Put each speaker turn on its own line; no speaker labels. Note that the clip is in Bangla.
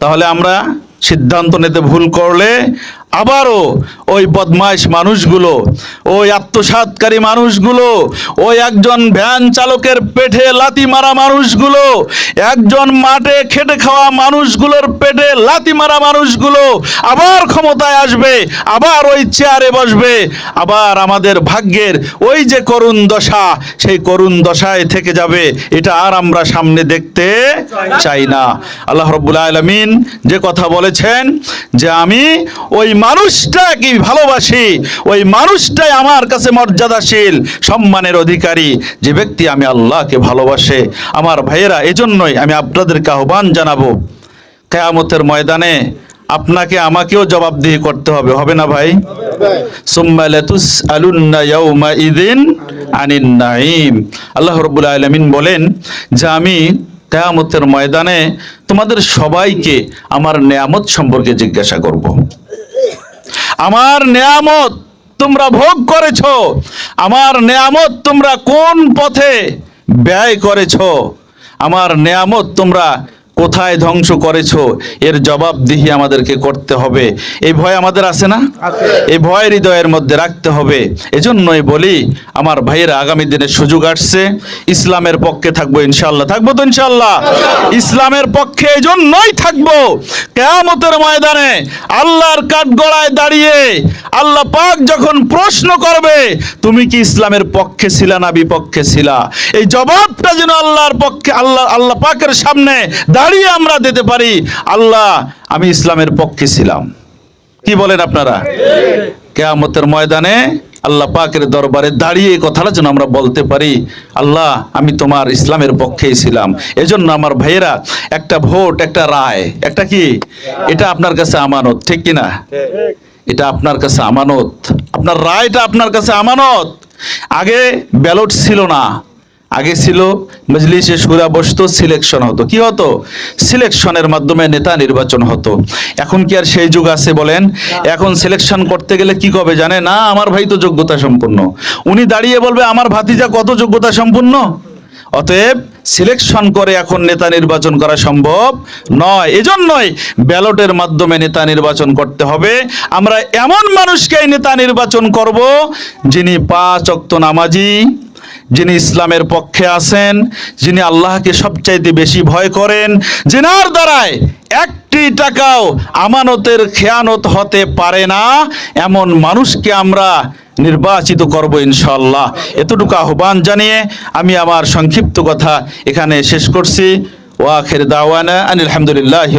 তাহলে আমরা সিদ্ধান্ত নিতে ভুল করলে আবারও ওই বদমাইশ মানুষগুলো, ওই আত্মসাৎকারী মানুষগুলো, ওই একজন ভ্যান চালকের পেটে লাতি মারা মানুষগুলো, একজন মাঠে খেটে খাওয়া মানুষগুলোর পেটে লাতি মারা মানুষগুলো আবার ক্ষমতায় আসবে, আবার ওই চেয়ারে বসবে, আবার আমাদের ভাগ্যের ওই যে করুণ দশা, সেই করুণ দশায় থেকে যাবে, এটা আর আমরা সামনে দেখতে চাই না। আল্লাহ রব্বুল আলমিন যে কথা বলেছেন যে আমি ওই মানুষটাকে ভালোবাসি? ওই মানুষটাই আমার কাছে মর্যাদাশীল, সম্মানের অধিকারী। যে ব্যক্তি আমি আল্লাহকে ভালোবাসে, আমার ভাইয়েরা, এজন্যই আমি আপনাদেরকে আহ্বান জানাব। কেয়ামতের ময়দানে আপনাকে আমাকেও জবাবদিহি করতে হবে হবে না ভাই? আল্লাহ রাব্বুল আলামিন বলেন, যে আমি কিয়ামতের ময়দানে তোমাদের সবাইকে আমার নেয়ামত সম্পর্কে জিজ্ঞাসা করব। আমার নেয়ামত তোমরা ভোগ করেছ, আমার নেয়ামত তোমরা কোন পথে ব্যয় করেছ? আমার নেয়ামত তোমরা কোথায় ধ্বংস করেছ? এর জবাবদিহি আমাদেরকে করতে হবে। এই ভয় আমাদের আছে না? এই ভয় হৃদয়ের মধ্যে রাখতে হবে। এজন্যই বলি আমার ভাইয়েরা আগামী দিনে সুযোগ আসছে। ইসলামের পক্ষে থাকব ইনশাল্লাহ থাকব তো ইনশাল্লাহ ইসলামের পক্ষে এজন্যই থাকব। কেয়ামতের ময়দানে আল্লাহর কাঠগড়ায় দাঁড়িয়ে আল্লাহ পাক যখন প্রশ্ন করবে তুমি কি ইসলামের পক্ষে ছিলা না বিপক্ষে ছিলা? এই জবাবটা যেন আল্লাহর পক্ষে আল্লাহ আল্লাহ পাকের সামনে দাঁড়িয়ে আমরা দিতে পারি। আল্লাহ, আমি ইসলামের পক্ষে ছিলাম। কি বলেন আপনারা? কেয়ামতের ময়দানে আল্লাহ পাকের দরবারে দাঁড়িয়ে কথাটা যেন আমরা বলতে পারি। আল্লাহ, আমি তোমার ইসলামের পক্ষেই ছিলাম। এজন্য আমার ভাইয়েরা, একটা ভোট, একটা রায়, একটা কি? এটা আপনার কাছে আমানত, ঠিক কিনা? এটা আপনার কাছে আমানত। আপনার রায়টা আপনার কাছে আমানত। আগে ব্যালট ছিল না। আগে ছিল মজলিসে সুরা বসতো সিলেকশন হতো। কি হতো? সিলেকশনের মাধ্যমে নেতা নির্বাচন হতো। এখন কি আর সেই যুগ আছে বলেন? এখন সিলেকশন করতে গেলে কি কবে জানে? না আমার ভাই তো যোগ্যতা সম্পূর্ণ। উনি দাঁড়িয়ে বলবে আমার ভাতিজা কত যোগ্যতা সম্পূর্ণ? অতএব সিলেকশন করে এখন নেতা নির্বাচন করা সম্ভব নয়। এজন্যই ব্যালটের মাধ্যমে নেতা নির্বাচন করতে হবে। আমরা এমন মানুষকেই নেতা নির্বাচন করব যিনি পাঁচ অক্ত নামাজি যিনি ইসলামের পক্ষে আছেন, যিনি আল্লাহকে সবচাইতে বেশি ভয় করেন, যেনার দ্বারায় একটি টাকাও আমানতের খেয়ানত হতে পারে না, এমন মানুষকে আমরা নির্বাচিত করব ইনশাল্লাহ এতটুকু আহ্বান জানিয়ে আমি আমার সংক্ষিপ্ত কথা এখানে শেষ করছি। ওয়াখের দাওয়ানা আনিল আলহামদুলিল্লাহ